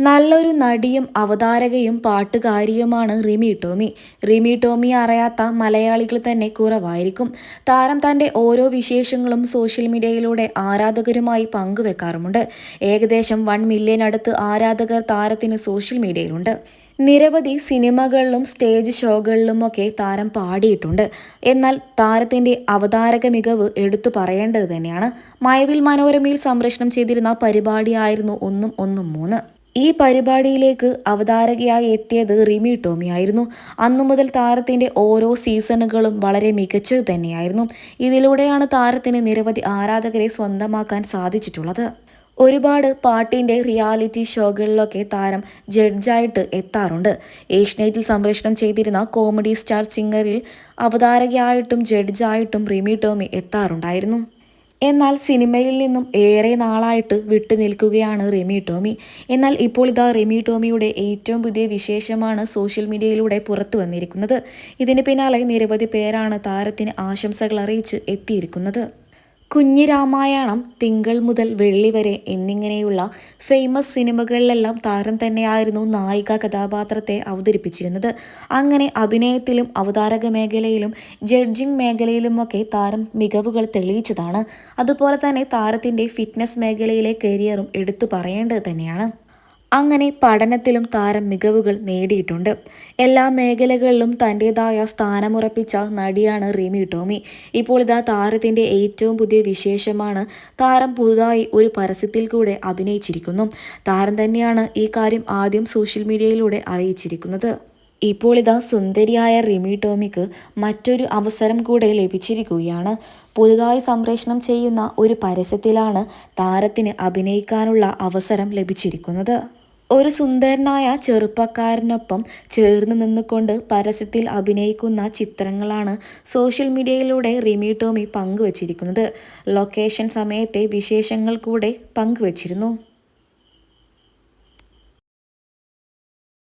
നല്ലൊരു നടിയും അവതാരകയും പാട്ടുകാരിയുമാണ് റിമി ടോമി. റിമി ടോമി അറിയാത്ത മലയാളികൾ തന്നെ കുറവായിരിക്കും. താരം തന്റെ ഓരോ വിശേഷങ്ങളും സോഷ്യൽ മീഡിയയിലൂടെ ആരാധകരുമായി പങ്കുവെക്കാറുമുണ്ട്. ഏകദേശം വൺ മില്യൺ അടുത്ത് ആരാധകർ താരത്തിന് സോഷ്യൽ മീഡിയയിലുണ്ട്. നിരവധി സിനിമകളിലും സ്റ്റേജ് ഷോകളിലും ഒക്കെ താരം പാടിയിട്ടുണ്ട്. എന്നാൽ താരത്തിന്റെ അവതാരക മികവ് എടുത്തു പറയേണ്ടത് തന്നെയാണ്. മയവിൽ മനോരമയിൽ സംപ്രേഷണം ചെയ്തിരുന്ന പരിപാടിയായിരുന്നു ഒന്നും ഒന്നും മൂന്ന്. ഈ പരിപാടിയിലേക്ക് അവതാരകയായി എത്തിയത് റിമി ടോമി ആയിരുന്നു. അന്നു മുതൽ താരത്തിന്റെ ഓരോ സീസണുകളും വളരെ മികച്ചത് തന്നെയായിരുന്നു. ഇതിലൂടെയാണ് താരത്തിന് നിരവധി ആരാധകരെ സ്വന്തമാക്കാൻ സാധിച്ചിട്ടുള്ളത്. ഒരുപാട് പാട്ടിന്റെ റിയാലിറ്റി ഷോകളിലൊക്കെ താരം ജഡ്ജായിട്ട് എത്താറുണ്ട്. ഏഷ്യനെറ്റിൽ സംപ്രേഷണം ചെയ്തിരുന്ന കോമഡി സ്റ്റാർ സിംഗറിൽ അവതാരകയായിട്ടും ജഡ്ജായിട്ടും റിമി ടോമി എത്താറുണ്ടായിരുന്നു. എന്നാൽ സിനിമയിൽ നിന്നും ഏറെ നാളായിട്ട് വിട്ടു നിൽക്കുകയാണ് റെമി ടോമി. എന്നാൽ ഇപ്പോൾ ഇതാ റെമി ടോമിയുടെ ഏറ്റവും പുതിയ വിശേഷമാണ് സോഷ്യൽ മീഡിയയിലൂടെ പുറത്തു വന്നിരിക്കുന്നത്. ഇതിന് പിന്നാലെ നിരവധി പേരാണ് താരത്തിന് ആശംസകൾ അറിയിച്ച് എത്തിയിരിക്കുന്നത്. കുഞ്ഞിരാമായണം തിങ്കൾ മുതൽ വെള്ളി വരെ എന്നിങ്ങനെയുള്ള ഫേമസ് സിനിമകളിലെല്ലാം താരം തന്നെയായിരുന്നു നായിക കഥാപാത്രത്തെ അവതരിപ്പിച്ചിരുന്നത്. അങ്ങനെ അഭിനയത്തിലും അവതാരക മേഖലയിലും ജഡ്ജിംഗ് മേഖലയിലുമൊക്കെ താരം മികവുകൾ തെളിയിച്ചതാണ്. അതുപോലെ തന്നെ താരത്തിന്റെ ഫിറ്റ്നസ് മേഖലയിലെ കരിയറും എടുത്തു പറയേണ്ടത് തന്നെയാണ്. അങ്ങനെ പഠനത്തിലും താരം മികവുകൾ നേടിയിട്ടുണ്ട്. എല്ലാ മേഖലകളിലും തന്റെതായ സ്ഥാനമുറപ്പിച്ച നടിയാണ് റിമി ടോമി. ഇപ്പോൾ ഇതാ താരത്തിന്റെ ഏറ്റവും പുതിയ വിശേഷമാണ് താരം പുതുതായി ഒരു പരസ്യത്തിൽ കൂടെ അഭിനയിച്ചിരിക്കുന്നു. താരം തന്നെയാണ് ഈ കാര്യം ആദ്യം സോഷ്യൽ മീഡിയയിലൂടെ അറിയിച്ചിരിക്കുന്നത്. ഇപ്പോൾ ഇതാ സുന്ദരിയായ റിമി ടോമിക്ക് മറ്റൊരു അവസരം കൂടെ ലഭിച്ചിരിക്കുകയാണ്. പുതുതായി സംപ്രേഷണം ചെയ്യുന്ന ഒരു പരസ്യത്തിലാണ് താരത്തിന് അഭിനയിക്കാനുള്ള അവസരം ലഭിച്ചിരിക്കുന്നത്. ഒരു സുന്ദരനായ ചെറുപ്പക്കാരനൊപ്പം ചേർന്ന് നിന്നുകൊണ്ട് പരസ്യത്തിൽ അഭിനയിക്കുന്ന ചിത്രങ്ങളാണ് സോഷ്യൽ മീഡിയയിലൂടെ റിമി ടോമി പങ്കുവച്ചിരിക്കുന്നത്. ലൊക്കേഷൻ സമയത്തെ വിശേഷങ്ങൾ കൂടെ പങ്കുവച്ചിരുന്നു.